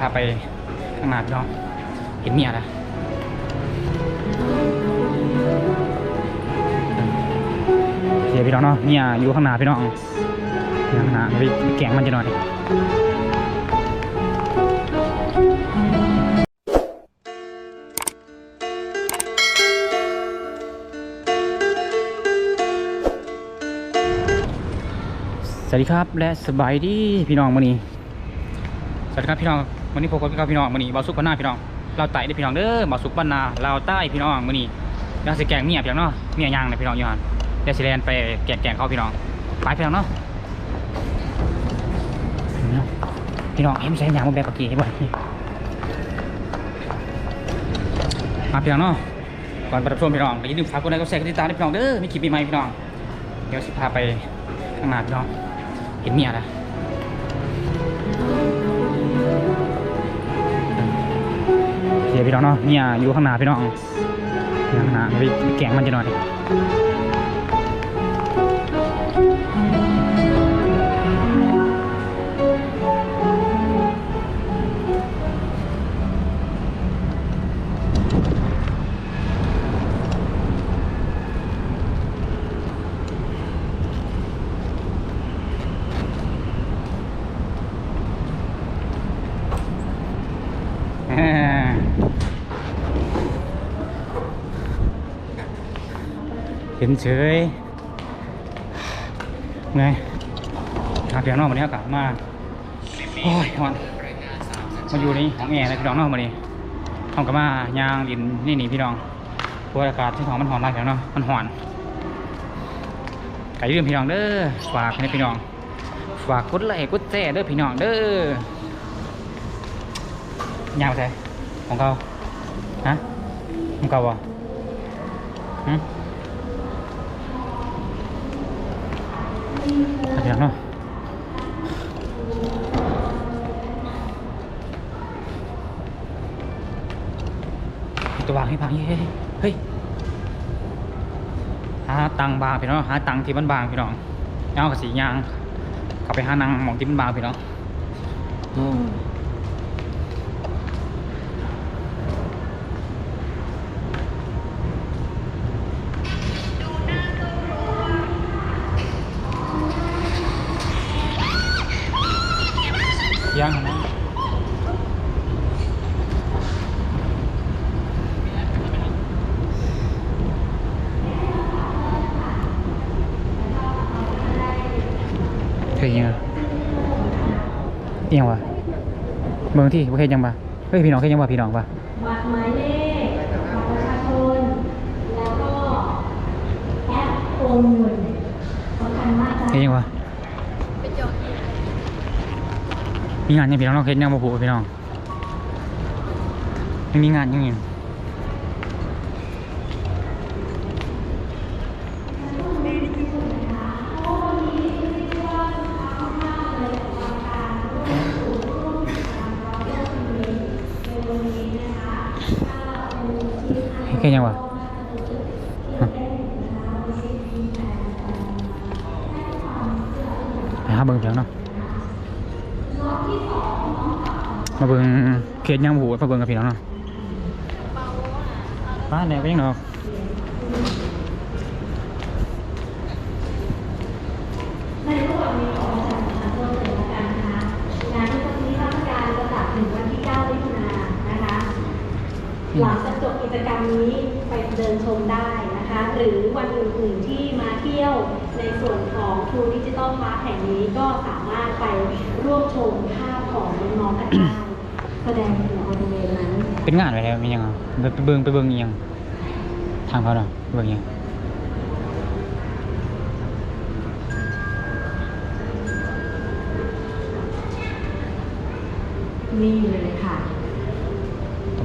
พาไปข้างหน้าพี่น้อง เห็นเมียนะเดี๋ยวพี่น้องเนาะเมียอยู่ข้างหน้าพี่น้องข้างหน้าไปแกงมันจะหน่อยสวัสดีครับและสบายดีพี่น้องมื้อนี้ สวัสดีครับพี่น้อง วันนี้พบกับพี่ครับพี่น้องวันนี้บาสุกบ้านนาพี่น้องเราไต่ได้พี่น้องเด้อบาสุกบ้านนาเราใต้พี่น้องวันนี้เดี๋ยวสิแกงเมียพี่น้องเนาะเมียย่างเลยพี่น้องยู่หันเดี๋ยวสิแลนไปแกงแกงเขาพี่น้องไปพี่น้องเนาะพี่น้องเห็นใส่ยางมาแบบปกกี้ให้บ่อยมาพี่น้องเนาะก่อนปรับชมพี่น้องอย่าลืมฝากกดไลค์กดแชร์กดติดตามด้วยพี่น้องเด้อมีคลิปใหม่พี่น้องเดี๋ยวสิพาไปข้างหน้าพี่น้องเห็นเมียนะ ดี๋ยวพี่น้องเนาะเนี่ยอยู่ข้างหน้าพี่น้องอยู่ข้างหน้าไปไปแกงมันจะหน่อย เห็นเฉยไงหาเพียงนอกวันนี้อากาศมากโอ้ยมันมาอยู่ในห้องแอร์เลยพี่น้องนอกมานี่ห้องกับมายางดินนี่นี่พี่น้องเพราะว่าอากาศที่ท้องมันหอนมากพี่น้องเนาะมันหอนไก่ยืมพี่น้องเด้อฝากให้พี่น้อง ฝากกดไลค์กดแชร์เด้อพี่น้องเด้อยาวใช่ของเขาฮะของเขาบ่หื มเดี๋ยวเนาะตัววางให้พังเฮ้ยเฮ้ยหาตังบางพี่น้องหาตังที่มันบางพี่น้องเอากระสียางกลับไปหานางหมองที่มันบางพี่น้องอืมยังนะ เคยยังเอียงวะเมืองที่ประเทศยังปะเฮ้ยพี่น้องเคยยังปะพี่น้องปะบัตรหมายเลขบัตรประชาชนแล้วก็แอปโอนเงินสำคัญมากเคยยังปะมีงานยังพี่น้องเราเคยยังมาผูกพี่น้องไม่มีงานยังไง เคยยังวะฮะไปหาเบิ่งเพียงเนาะมาเบิ่งเขตยังหูมาเบิ่งกับพี่น้องเนาะบ้านไหนก็ยังดอกในระหว่างนี้ขอประชาสัมพันธ์เพิ่มเติมแล้วกันนะคะงานที่นี้ราชการจะจัดถึงวันที่9มิถุนายนนะคะหลังจากจบกิ จกรรมนี้ไปเดินชมได้นะคะ หรือวันอื่นๆที่มาเที่ยวในส่วนของทูดิจิตอลพาร์คแห่งนี้ก็สามารถไปร่วมชมภาพของน้องๆกันได้แสดงอยู่บริเวณนั้นเป็นงานอะไรมียังอะไปไปเบิ่งไปเบิ่งอีหยังทางเขาเนาะเบิ่งอีหยังนี่เลยค่ะ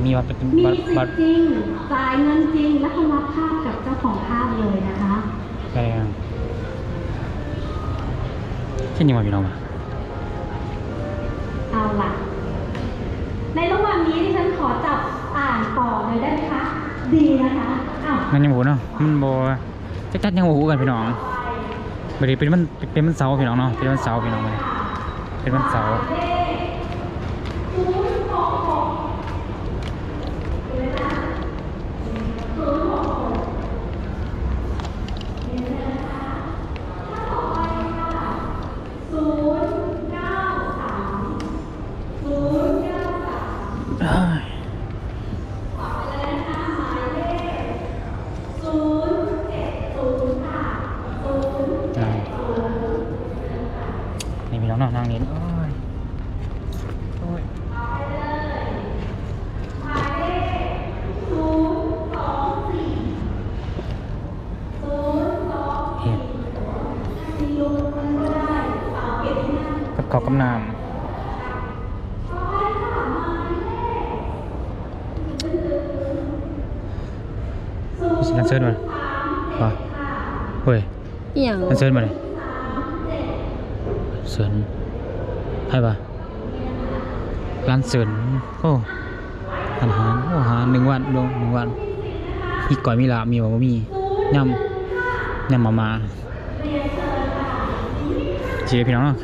ต้องมีวัดเป็นมีวัดสิทวัดธิ์จริงจ่ายเงินจริงและก็รับภาพกับเจ้าของภาพเลยนะคะอะไรอะเช่นยังไงพี่น้องวะเอาล่ะ ในระหว่างนี้ดิฉันขอจับอ่านต่อเลยได้ไหมคะ ดีนะคะอ้าวมันยังหูเนาะมันโบจักจัดยังหูกันพี่น้องบดนีเป็นมันเป็นมันเสาร์พี่น้องเนาะเป็นมันเสาร์พี่น้องเลยเป็นมันเสาร์ ก็ได้สาวเก็บที่นั่นกับข้าวกับน้ำพี่สิกันเซิร์นมาป่ะเฮ้ยอหย่างกันเซิร์นมาเลยเซิร์น ให้ป่ะร้านเซิร์นโอ้อาหารโอ้หารหนึ่งวันลงหนึ่งวันมีก่อยมีลามีบ่บ่มียำยำมามาเจีพี่น้องเนาะ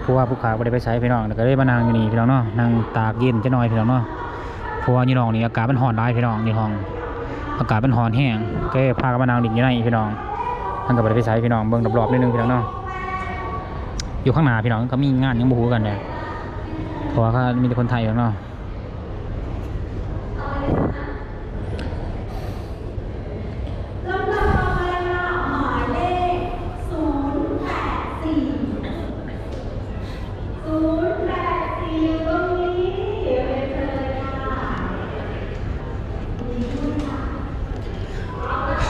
เพราะว่าผู้ขาบ่ได้ไปใช้พี่น้องแต่ก็ได้มานั่งอยู่นี่พี่น้องเนาะนั่งตากเย็นจะหน่อยพี่น้องเนาะเพราะว่านี่น้องนี่อากาศมันร้อนได้พี่น้องนี่ห้อง อากาศมันร้อนแห้งก็พากันมานั่งดิ่งอยู่ในพี่น้องท่านก็บ่ได้ไปใช้พี่น้องเบิ่งรอบๆนิดนึงพี่น้องเนาะ อยู่ข้างหน้าพี่น้องก็มีงานยังบ่ฮู้กันเลยเพราะว่าเขามีแต่คนไทยอยู่เนาะลำดับต่อไปค่ะหมายเลขศูนย์แปดสี่ศูนย์แปดสี่ตรงนี้เดี๋ยวเนเชิญเลยค่ะ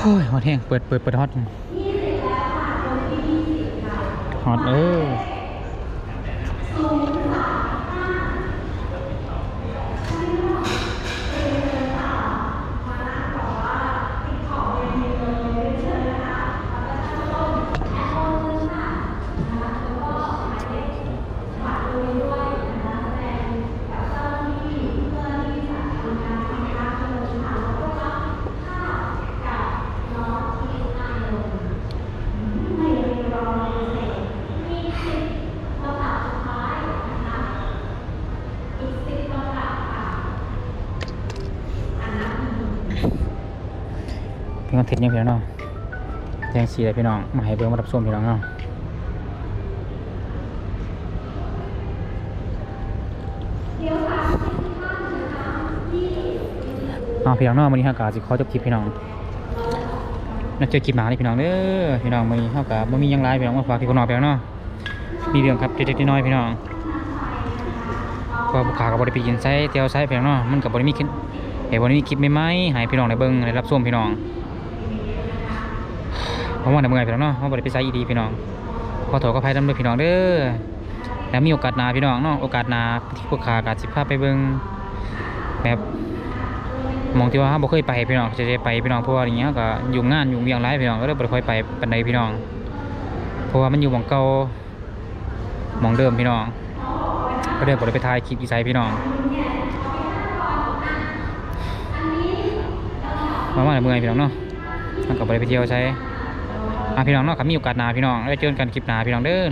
โอ้ยฮอตแห้งเปิดเปิดเปิดฮอต ฮอตเออ เป็นคอนเทนยังพี่น้องแจ้งสีเลยพี่น้องมาให้เบิ่งมารับชมพี่น้องเนาะเดี๋ยวสามสิบท่านนะคะที่เอาพี่น้องเนาะวันนี้เฮากาสิขอจบคลิปพี่น้องน่าเจอคลิปหน้าเลยพี่น้องเด้อพี่น้องวันนี้เฮากาบ่มียังหลายพี่น้องมาฝากพี่คนน้องพี่น้องเนาะมีเรื่องครับเล็กๆน้อยพี่น้องเพราะว่าผู้ขาก็บ่ได้ไปกินไซเตียวไซพี่น้องเนาะมันก็บ่ได้มีคลิปเอ้บ่ได้มีคลิปใหม่ๆให้พี่น้องได้เบิ่งได้รับชมพี่น้อง เพราะว่าได้เมื่อยพี่น้องเนาะเพราะบ่ได้ไปไซอีดีพี่น้องขอโทษขออภัยนำด้วยพี่น้องเด้อแล้วมีโอกาสนาพี่น้องเนาะโอกาสนาที่ผู้ขาก็สิพาพไปเบิ่งแบบมองที่ว่าเราบ่เคยไปพี่น้องจะได้ไปพี่น้องเพราะว่าอย่างเงี้ยก็ยุ่งงานยุ่งเวียงหลายพี่น้องก็เลยบ่ได้ค่อยไปปานใดพี่น้องเพราะว่ามันอยู่มองเก่ามองเดิมพี่น้อง ก็เลยบ่ได้ไปถ่ายคลิปอีไซพี่น้องมาว่าแต่เมื่อยพี่น้องเนาะมันก็บ่ได้ไปเที่ยวใช้ อะพี่น้องเนาะครับมีโอกาสหน้าพี่น้องได้เจอกันคลิปหน้าพี่น้องเด้อ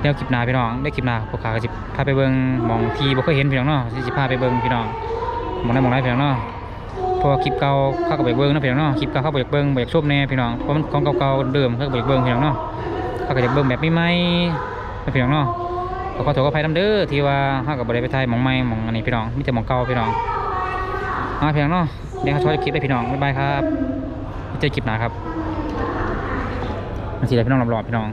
เดี๋ยวคลิปหน้าพี่น้องได้คลิปหน้าพวกขาก็สิพาไปเบิ่งมองที่บ่เคยเห็นพี่น้องเนาะสิสิพาไปเบิ่งพี่น้องมองใดหม่องใดพี่น้องเนาะพราะว่าคลิปเก่าเข้ากับเบิ้งเนาะพี่น้องเนาะคลิปเก่าเข้าไปเบิ้งไปชมแน่พี่น้องเพราะมันของเก่าๆเดิมเข้ากับไปเบิ้งพี่น้องเนาะเข้ากับเบิ้งแบบใหม่ๆนะพี่น้องเนาะขอขอโทษขออภัยน้ำเด้อที่ว่าเข้ากับบ่ได้ไปถ่ายมองใหม่มองอันนี้พี่น้องมีแต่มองเก่าพี่น้องอ่าพี่น้องเนาะเดี๋ยวเขาช่วยคลิปได้พี่น้องบ๊ายบายครับเจอคลิปหน้าครับ มาสีอะไรพี่น้องรอบๆพี่น้อง